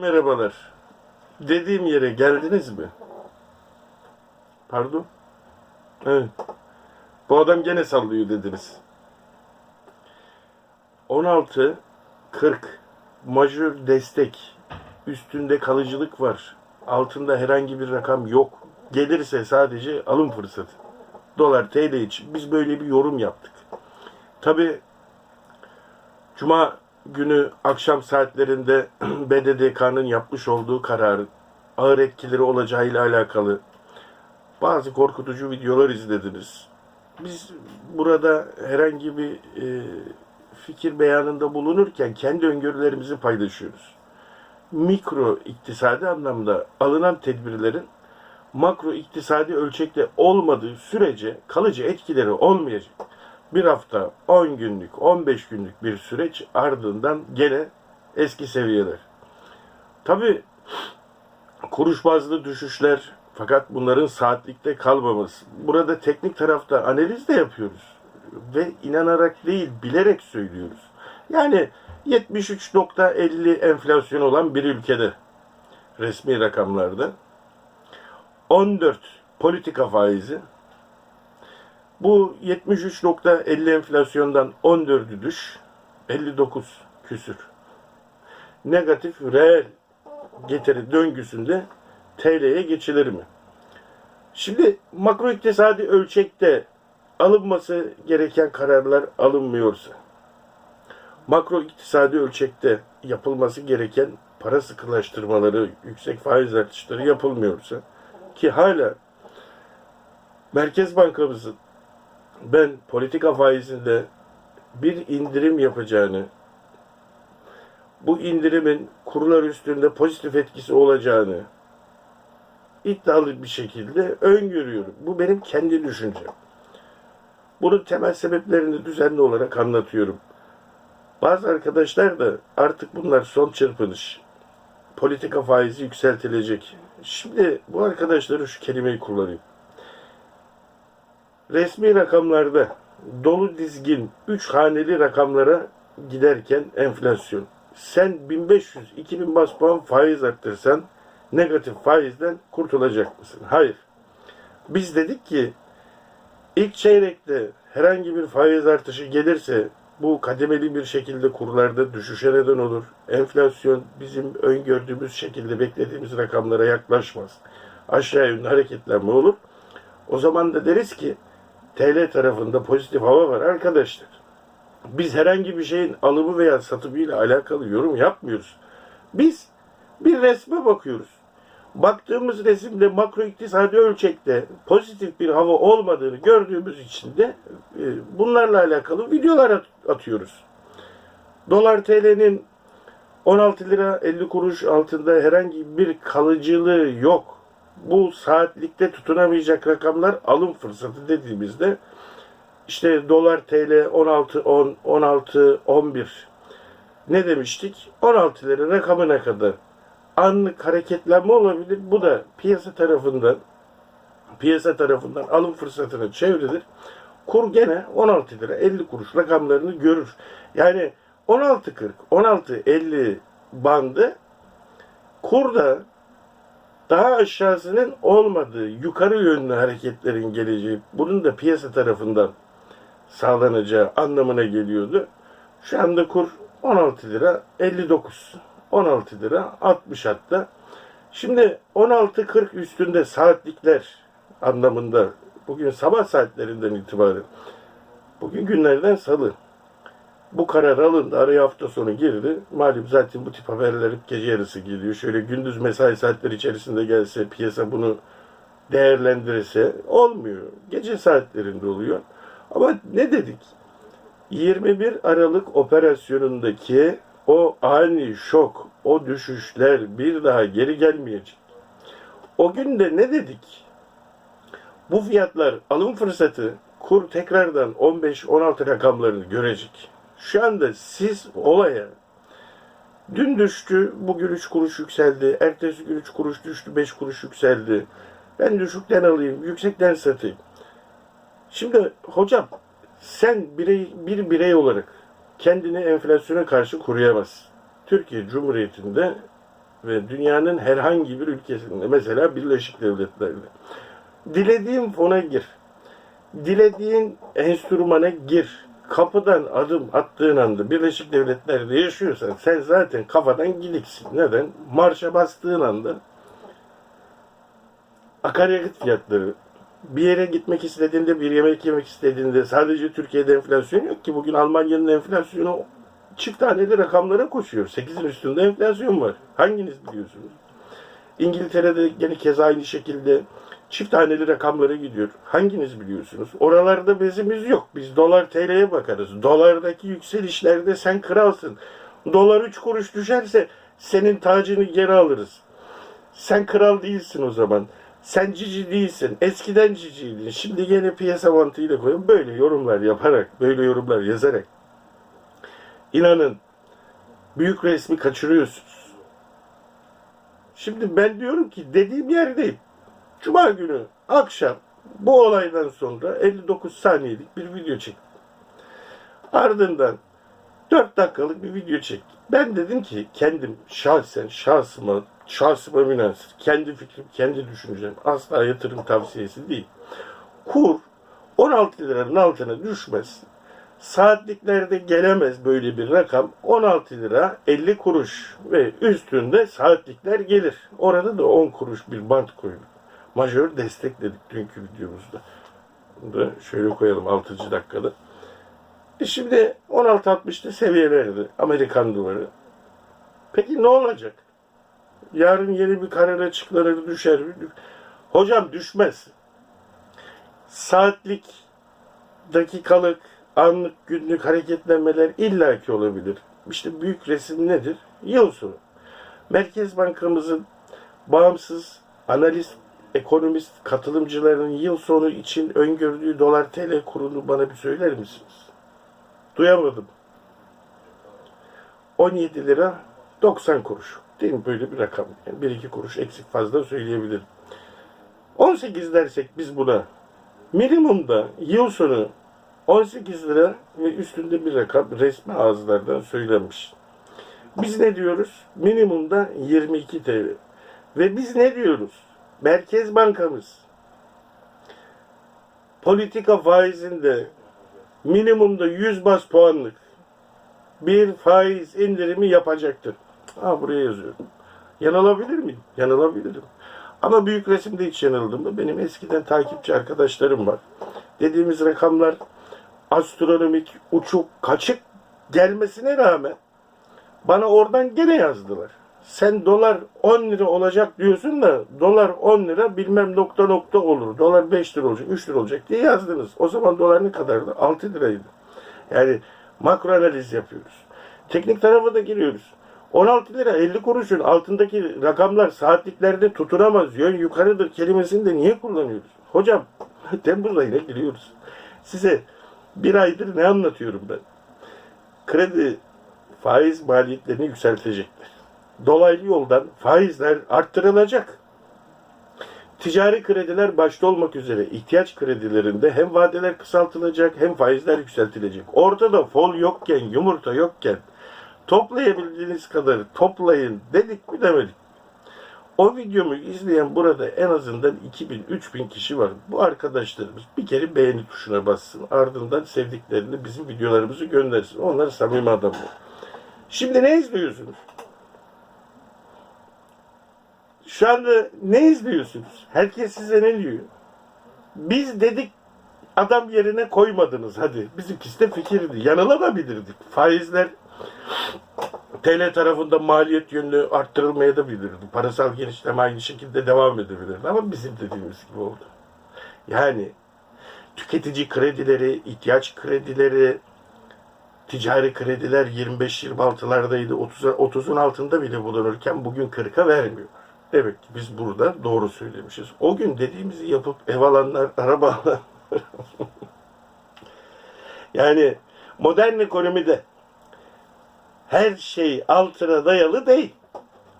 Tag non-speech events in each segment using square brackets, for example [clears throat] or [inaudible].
Merhabalar. Dediğim yere geldiniz mi? Pardon? Evet. Bu adam gene sallıyor dediniz. 16 40 majör destek üstünde kalıcılık var. Altında herhangi bir rakam yok. Gelirse sadece alım fırsatı. Dolar TL için biz böyle bir yorum yaptık. Tabi Cuma günü akşam saatlerinde [clears throat] BDDK'nın yapmış olduğu kararın ağır etkileri olacağıyla alakalı bazı korkutucu videolar izlediniz. Biz burada herhangi bir e, fikir beyanında bulunurken kendi öngörülerimizi paylaşıyoruz. Mikro iktisadi anlamda alınan tedbirlerin makro iktisadi ölçekte olmadığı sürece kalıcı etkileri olmayacak. Bir hafta, 10 günlük, 15 günlük bir süreç ardından gene eski seviyeler. Tabi kuruş bazlı düşüşler fakat bunların saatlikte kalmaması. Burada teknik tarafta analiz de yapıyoruz. Ve inanarak değil bilerek söylüyoruz. Yani 73.50 enflasyon olan bir ülkede resmi rakamlarda 14 politika faizi bu 73.50 enflasyondan 14'ü düş 59 küsür. Negatif reel getiri döngüsünde TL'ye geçilir mi? Şimdi makro iktisadi ölçekte alınması gereken kararlar alınmıyorsa, makro iktisadi ölçekte yapılması gereken para sıkılaştırmaları, yüksek faiz artışları yapılmıyorsa ki hala Merkez Bankamızın ben politika faizinde bir indirim yapacağını, bu indirimin kurlar üstünde pozitif etkisi olacağını iddialı bir şekilde öngörüyorum. Bu benim kendi düşüncem. Bunun temel sebeplerini düzenli olarak anlatıyorum. Bazı arkadaşlar da artık bunlar son çırpınış. Politika faizi yükseltilecek. Şimdi bu arkadaşlara şu kelimeyi kullanayım. Resmi rakamlarda dolu dizgin 3 haneli rakamlara giderken enflasyon. Sen 1500-2000 bas puan faiz arttırsan negatif faizden kurtulacak mısın? Hayır. Biz dedik ki ilk çeyrekte herhangi bir faiz artışı gelirse bu kademeli bir şekilde kurlarda düşüşe neden olur. Enflasyon bizim öngördüğümüz şekilde beklediğimiz rakamlara yaklaşmaz. Aşağı yönlü hareketlenme olur. O zaman da deriz ki TL tarafında pozitif hava var arkadaşlar. Biz herhangi bir şeyin alımı veya satımıyla alakalı yorum yapmıyoruz. Biz bir resme bakıyoruz. Baktığımız resimde makro iktisadi ölçekte pozitif bir hava olmadığını gördüğümüz için de e, bunlarla alakalı videolar at- atıyoruz. Dolar TL'nin 16 lira 50 kuruş altında herhangi bir kalıcılığı yok. Bu saatlikte tutunamayacak rakamlar alım fırsatı dediğimizde işte dolar TL 16 10 16 11 ne demiştik? 16 lira rakamına kadar anlık hareketlenme olabilir. Bu da piyasa tarafından piyasa tarafından alım fırsatına çevrilir. Kur gene 16 lira 50 kuruş rakamlarını görür. Yani 16.40 16.50 bandı kurda daha aşağısının olmadığı yukarı yönlü hareketlerin geleceği bunun da piyasa tarafından sağlanacağı anlamına geliyordu. Şu anda kur 16 lira 59. 16 lira 60 hatta. Şimdi 16.40 üstünde saatlikler anlamında bugün sabah saatlerinden itibaren bugün günlerden salı bu karar alındı. Araya hafta sonu girdi. Malum zaten bu tip haberler gece yarısı geliyor. Şöyle gündüz mesai saatleri içerisinde gelse piyasa bunu değerlendirirse olmuyor. Gece saatlerinde oluyor. Ama ne dedik? 21 Aralık operasyonundaki o ani şok, o düşüşler bir daha geri gelmeyecek. O gün de ne dedik? Bu fiyatlar alım fırsatı kur tekrardan 15-16 rakamlarını görecek. Şu anda siz olaya dün düştü, bugün 3 kuruş yükseldi, ertesi gün 3 kuruş düştü, 5 kuruş yükseldi. Ben düşükten alayım, yüksekten satayım. Şimdi hocam sen birey, bir birey olarak kendini enflasyona karşı koruyamazsın. Türkiye Cumhuriyeti'nde ve dünyanın herhangi bir ülkesinde mesela Birleşik Devletler'de dilediğin fona gir. Dilediğin enstrümana gir. Kapıdan adım attığın anda Birleşik Devletler'de yaşıyorsan sen zaten kafadan gidiksin. Neden? Marşa bastığın anda akaryakıt fiyatları bir yere gitmek istediğinde, bir yemek yemek istediğinde sadece Türkiye'de enflasyon yok ki. Bugün Almanya'nın enflasyonu çift taneli rakamlara koşuyor. 8'in üstünde enflasyon var. Hanginiz biliyorsunuz? İngiltere'de gene keza aynı şekilde çift taneli rakamlara gidiyor. Hanginiz biliyorsunuz? Oralarda bezimiz yok. Biz dolar TL'ye bakarız. Dolardaki yükselişlerde sen kralsın. Dolar 3 kuruş düşerse senin tacını geri alırız. Sen kral değilsin o zaman. Sen cici değilsin. Eskiden ciciydin. Şimdi gene piyasa mantığıyla koyun. Böyle yorumlar yaparak, böyle yorumlar yazarak. İnanın büyük resmi kaçırıyorsunuz. Şimdi ben diyorum ki dediğim yerdeyim. Cuma günü akşam bu olaydan sonra 59 saniyelik bir video çektim. Ardından 4 dakikalık bir video çektim. Ben dedim ki kendim şahsen şahsıma şahsıma münasır. Kendi fikrim, kendi düşüncem. Asla yatırım tavsiyesi değil. Kur 16 liranın altına düşmez. Saatliklerde gelemez böyle bir rakam. 16 lira 50 kuruş ve üstünde saatlikler gelir. Orada da 10 kuruş bir bant koyulur. Majör destekledik dünkü videomuzda. Bunu da şöyle koyalım 6. dakikada. E şimdi 16.60'da seviyelerde Amerikan doları. Peki ne olacak? Yarın yeni bir karar açıklanır düşer mi? Hocam düşmez. Saatlik, dakikalık, anlık, günlük hareketlenmeler illaki olabilir. İşte büyük resim nedir? Yıl sonu. Merkez Bankamızın bağımsız analist, ekonomist katılımcıların yıl sonu için öngördüğü dolar TL kurunu bana bir söyler misiniz? Duyamadım. 17 lira 90 kuruş. Değil mi böyle bir rakam? Yani 1-2 kuruş eksik fazla söyleyebilirim. 18 dersek biz buna minimumda yıl sonu 18 lira ve üstünde bir rakam resmi ağızlardan söylenmiş. Biz ne diyoruz? Minimumda 22 TL. Ve biz ne diyoruz? Merkez Bankamız politika faizinde minimumda 100 bas puanlık bir faiz indirimi yapacaktır. Ha buraya yazıyorum. Yanılabilir miyim? Yanılabilirim. Ama büyük resimde hiç yanıldım mı? Benim eskiden takipçi arkadaşlarım var. Dediğimiz rakamlar astronomik, uçuk, kaçık gelmesine rağmen bana oradan gene yazdılar. Sen dolar 10 lira olacak diyorsun da dolar 10 lira bilmem nokta nokta olur. Dolar 5 lira olacak, 3 lira olacak diye yazdınız. O zaman dolar ne kadardı? 6 liraydı. Yani makro analiz yapıyoruz. Teknik tarafa da giriyoruz. 16 lira 50 kuruşun altındaki rakamlar saatliklerde tutunamaz. Yön yukarıdır kelimesini de niye kullanıyoruz? Hocam [laughs] Temmuz ayına giriyoruz. Size bir aydır ne anlatıyorum ben? Kredi faiz maliyetlerini yükseltecekler. Dolaylı yoldan faizler arttırılacak. Ticari krediler başta olmak üzere ihtiyaç kredilerinde hem vadeler kısaltılacak hem faizler yükseltilecek. Ortada fol yokken, yumurta yokken toplayabildiğiniz kadar toplayın dedik mi demedik. O videomu izleyen burada en azından 2000-3000 kişi var. Bu arkadaşlarımız bir kere beğeni tuşuna bassın. Ardından sevdiklerini bizim videolarımızı göndersin. Onlar samimi adamlar. Şimdi ne izliyorsunuz? Şu anda ne izliyorsunuz? Herkes size ne diyor? Biz dedik adam yerine koymadınız hadi. Bizimkisi de fikirdi. Yanılabilirdik. Faizler TL tarafında maliyet yönlü arttırılmaya da bilirdi. Parasal genişleme aynı şekilde devam edebilirdi. Ama bizim dediğimiz gibi oldu. Yani tüketici kredileri, ihtiyaç kredileri, ticari krediler 25-26'lardaydı. 30'a 30'un altında bile bulunurken bugün 40'a vermiyor. Demek ki biz burada doğru söylemişiz. O gün dediğimizi yapıp ev alanlar, araba alanlar. [laughs] yani modern ekonomide her şey altına dayalı değil.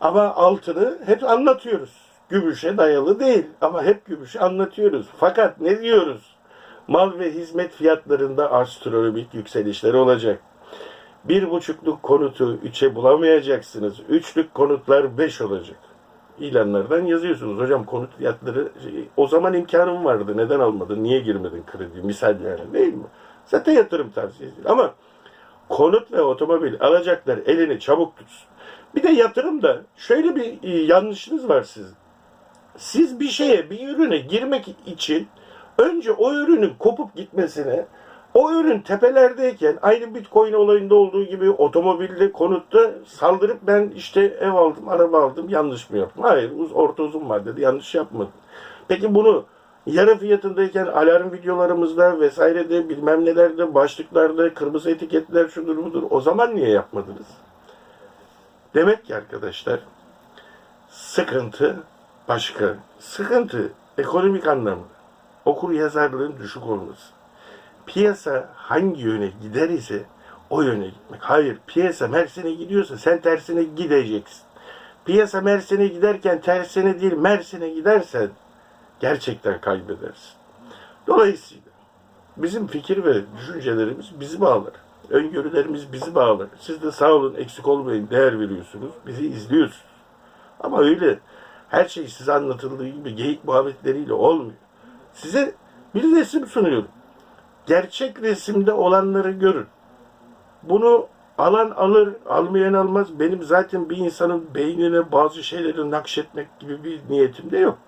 Ama altını hep anlatıyoruz. Gümüşe dayalı değil ama hep gümüşü anlatıyoruz. Fakat ne diyoruz? Mal ve hizmet fiyatlarında astronomik yükselişler olacak. Bir buçukluk konutu üçe bulamayacaksınız. Üçlük konutlar beş olacak. İlanlardan yazıyorsunuz. Hocam konut fiyatları şey, o zaman imkanım vardı. Neden almadın? Niye girmedin kredi? Misal yani değil mi? Zaten yatırım tavsiyesi. Ama konut ve otomobil alacaklar elini çabuk tutsun. Bir de yatırımda şöyle bir e, yanlışınız var sizin. Siz bir şeye, bir ürüne girmek için önce o ürünün kopup gitmesine, o ürün tepelerdeyken aynı Bitcoin olayında olduğu gibi otomobilde, konutta saldırıp ben işte ev aldım, araba aldım yanlış mı yaptım? Hayır, uz- orta uzun vadede yanlış yapmadım. Peki bunu yarı fiyatındayken alarm videolarımızda vesairede bilmem nelerde, başlıklarda, kırmızı etiketler şudur budur o zaman niye yapmadınız? Demek ki arkadaşlar sıkıntı başka. Sıkıntı ekonomik anlamda. Okur yazarlığın düşük olması. Piyasa hangi yöne gider ise o yöne gitmek. Hayır, piyasa Mersin'e gidiyorsa sen tersine gideceksin. Piyasa Mersin'e giderken tersine değil Mersin'e gidersen gerçekten kaybedersin. Dolayısıyla bizim fikir ve düşüncelerimiz bizi bağlar. Öngörülerimiz bizi bağlar. Siz de sağ olun, eksik olmayın, değer veriyorsunuz. Bizi izliyorsunuz. Ama öyle her şey size anlatıldığı gibi geyik muhabbetleriyle olmuyor. Size bir resim sunuyorum. Gerçek resimde olanları görün. Bunu alan alır, almayan almaz. Benim zaten bir insanın beynine bazı şeyleri nakşetmek gibi bir niyetim de yok.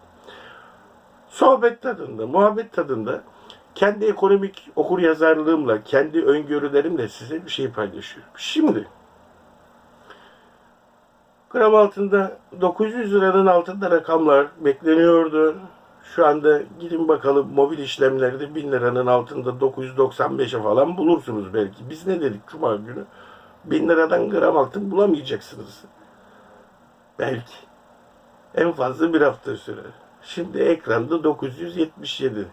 Sohbet tadında, muhabbet tadında kendi ekonomik okur yazarlığımla, kendi öngörülerimle size bir şey paylaşıyorum. Şimdi gram altında 900 liranın altında rakamlar bekleniyordu. Şu anda gidin bakalım mobil işlemlerde 1000 liranın altında 995'e falan bulursunuz belki. Biz ne dedik Cuma günü? 1000 liradan gram altın bulamayacaksınız. Belki. En fazla bir hafta sürer. Şimdi ekranda 977.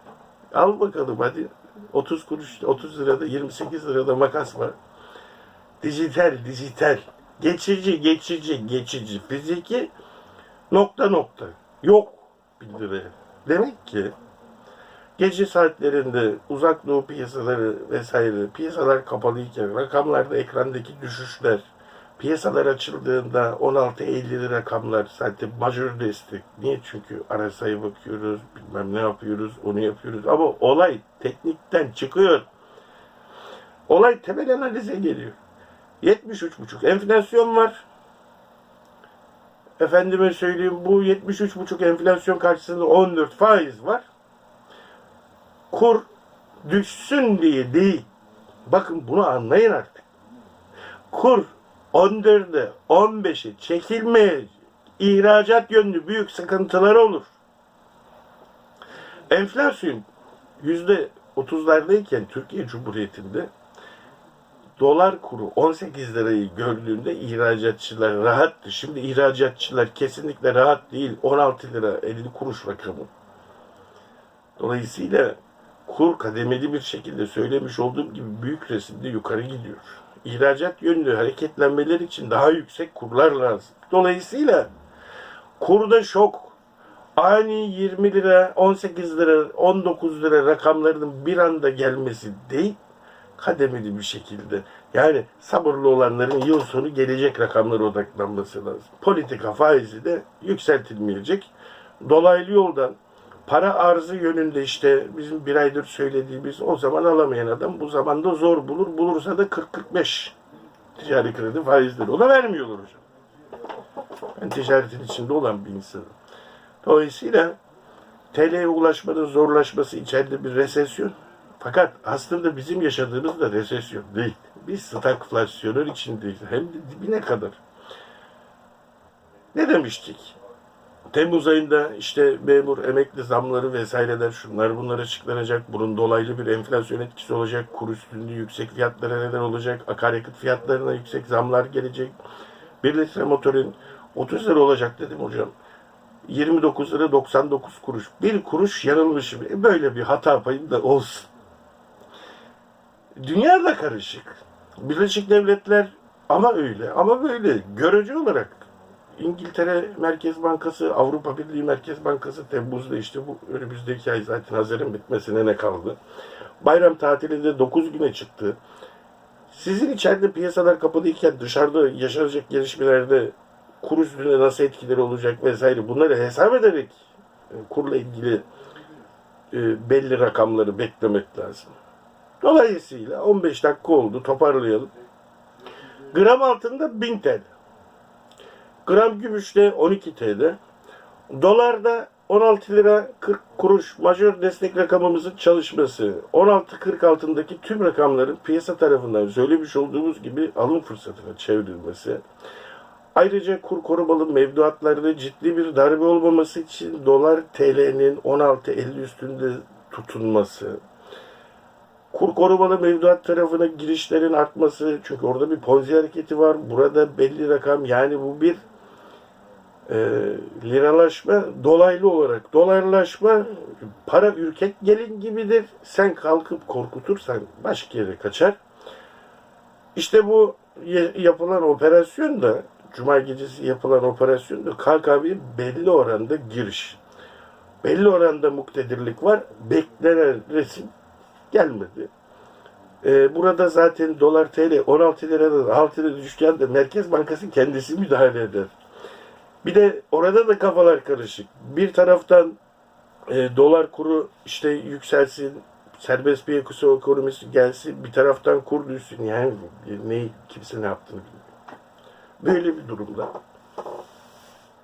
Al bakalım hadi. 30 kuruş, 30 lirada, 28 lirada makas var. Dijital, dijital. Geçici, geçici, geçici. Fiziki nokta nokta. Yok 1 liraya. Demek ki gece saatlerinde uzak doğu piyasaları vesaire piyasalar kapalıyken rakamlarda ekrandaki düşüşler piyasalar açıldığında 16.50'li rakamlar zaten majör destek. Niye? Çünkü RSI'ye bakıyoruz, bilmem ne yapıyoruz, onu yapıyoruz. Ama olay teknikten çıkıyor. Olay temel analize geliyor. 73,5 enflasyon var. Efendime söyleyeyim bu 73,5 enflasyon karşısında 14 faiz var. Kur düşsün diye değil. Bakın bunu anlayın artık. Kur 14'e 15'e çekilmeye ihracat yönlü büyük sıkıntılar olur. Enflasyon yüzde 30'lardayken Türkiye Cumhuriyeti'nde dolar kuru 18 lirayı gördüğünde ihracatçılar rahattı. Şimdi ihracatçılar kesinlikle rahat değil. 16 lira 50 kuruş rakamı. Dolayısıyla kur kademeli bir şekilde söylemiş olduğum gibi büyük resimde yukarı gidiyor. İhracat yönlü hareketlenmeler için daha yüksek kurlar lazım. Dolayısıyla kurda şok ani 20 lira, 18 lira, 19 lira rakamlarının bir anda gelmesi değil, kademeli bir şekilde. Yani sabırlı olanların yıl sonu gelecek rakamlara odaklanması lazım. Politika faizi de yükseltilmeyecek. Dolaylı yoldan para arzı yönünde işte bizim bir aydır söylediğimiz o zaman alamayan adam bu zamanda zor bulur. Bulursa da 40-45 ticari kredi faizleri. O da vermiyorlar hocam. Ben ticaretin içinde olan bir insanım. Dolayısıyla TL'ye ulaşmanın zorlaşması içeride bir resesyon. Fakat aslında bizim yaşadığımız da resesyon değil. Biz stagflasyonun içindeyiz. Hem de dibine kadar. Ne demiştik? Temmuz ayında işte memur, emekli zamları vesaireler şunlar bunlar açıklanacak. Bunun dolaylı bir enflasyon etkisi olacak. Kur üstünlüğü yüksek fiyatlara neden olacak. Akaryakıt fiyatlarına yüksek zamlar gelecek. Bir litre motorun 30 lira olacak dedim hocam. 29 lira 99 kuruş. Bir kuruş yanılmışım. E Böyle bir hata payım da olsun. Dünya da karışık. Birleşik Devletler ama öyle ama böyle görece olarak İngiltere Merkez Bankası, Avrupa Birliği Merkez Bankası Temmuz'da işte bu önümüzdeki ay zaten Haziran bitmesine ne kaldı. Bayram tatili de 9 güne çıktı. Sizin içeride piyasalar kapalıyken dışarıda yaşanacak gelişmelerde kur üstünde nasıl etkileri olacak vesaire bunları hesap ederek e, kurla ilgili e, belli rakamları beklemek lazım. Dolayısıyla 15 dakika oldu toparlayalım. Gram altında 1000 TL. Gram gümüşte 12 TL. Dolarda 16 lira 40 kuruş majör destek rakamımızın çalışması. 16.40 altındaki tüm rakamların piyasa tarafından söylemiş olduğumuz gibi alım fırsatına çevrilmesi. Ayrıca kur korumalı mevduatlarda ciddi bir darbe olmaması için dolar TL'nin 16.50 üstünde tutunması. Kur korumalı mevduat tarafına girişlerin artması çünkü orada bir ponzi hareketi var. Burada belli rakam yani bu bir e, liralaşma dolaylı olarak dolarlaşma para ürkek gelin gibidir. Sen kalkıp korkutursan başka yere kaçar. İşte bu yapılan operasyon da Cuma gecesi yapılan operasyon da KKB belli oranda giriş. Belli oranda muktedirlik var. Beklenen resim gelmedi. Ee, burada zaten dolar TL 16 liradan 6 lira düşken de Merkez Bankası kendisi müdahale eder. Bir de orada da kafalar karışık. Bir taraftan e, dolar kuru işte yükselsin, serbest piyasa ekonomisi gelsin, bir taraftan kur düşsün. Yani ne kimse ne yaptığını bilmiyor. Böyle bir durumda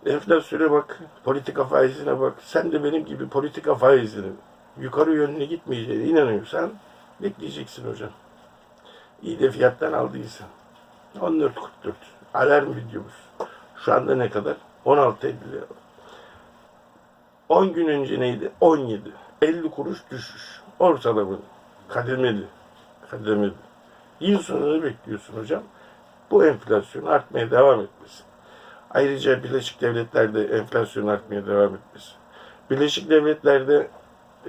enflasyona bak, politika faizine bak. Sen de benim gibi politika faizinin yukarı yönüne gitmeyeceğine inanıyorsan bekleyeceksin hocam. İyi de fiyattan aldıysan. 14.44. Alarm videomuz. Şu anda ne kadar? 16.50 lira. 10 gün önce neydi? 17. 50 kuruş düşüş. Ortalama. Kademeli. Kademeli. Yıl sonunu bekliyorsun hocam. Bu enflasyon artmaya devam etmesi. Ayrıca Birleşik Devletler'de enflasyon artmaya devam etmesi. Birleşik Devletler'de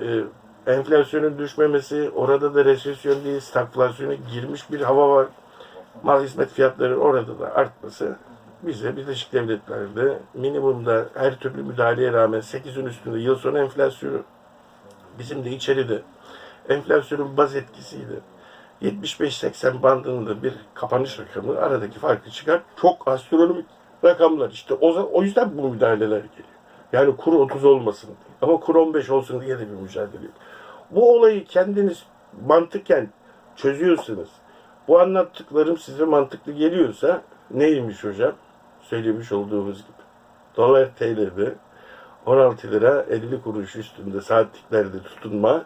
e, enflasyonun düşmemesi, orada da resesyon değil, stagflasyona girmiş bir hava var. Mal hizmet fiyatları orada da artması bize Birleşik Devletler'de minimumda her türlü müdahaleye rağmen 8'in üstünde yıl sonu enflasyonu bizim de içeride enflasyonun baz etkisiyle 75-80 bandında bir kapanış rakamı aradaki farkı çıkar. Çok astronomik rakamlar işte o, o yüzden bu müdahaleler geliyor. Yani kur 30 olmasın. Ama kur 15 olsun diye de bir mücadele. Bu olayı kendiniz mantıken çözüyorsunuz. Bu anlattıklarım size mantıklı geliyorsa neymiş hocam? Söylemiş olduğumuz gibi. Dolar TL'de 16 lira 50 kuruş üstünde saatliklerde tutunma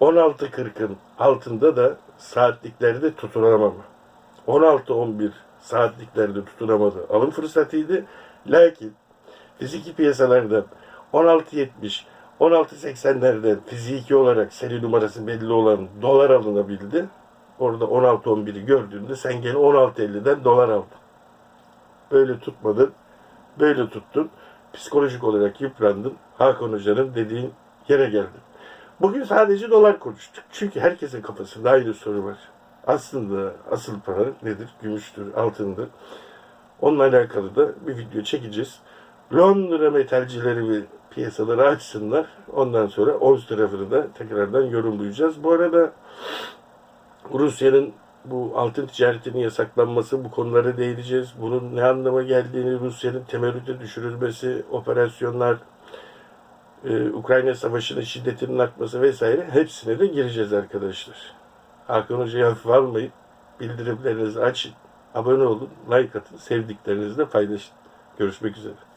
16.40'ın altında da saatliklerde tutunamama. 16-11 saatliklerde tutunamadı. Alım fırsatıydı. Lakin fiziki piyasalardan 16.70 16.80'lerden fiziki olarak seri numarası belli olan dolar alınabildi. Orada 16-11'i gördüğünde sen gene 16.50'den dolar aldın. Böyle tutmadın. Böyle tuttun. Psikolojik olarak yıprandın. Hakan Hoca'nın dediğin yere geldin. Bugün sadece dolar konuştuk. Çünkü herkesin kafasında aynı soru var. Aslında asıl para nedir? Gümüştür, altındır. Onunla alakalı da bir video çekeceğiz. Londra metalcileri ve piyasaları açsınlar. Ondan sonra ons tarafını da tekrardan yorumlayacağız. Bu arada Rusya'nın bu altın ticaretinin yasaklanması bu konulara değineceğiz. Bunun ne anlama geldiğini, Rusya'nın temerrüte düşürülmesi, operasyonlar, e, Ukrayna Savaşı'nın şiddetinin artması vesaire hepsine de gireceğiz arkadaşlar. Hakan Hoca'yı hafife almayın. Bildirimlerinizi açın. Abone olun, like atın, sevdiklerinizle paylaşın. Görüşmek üzere.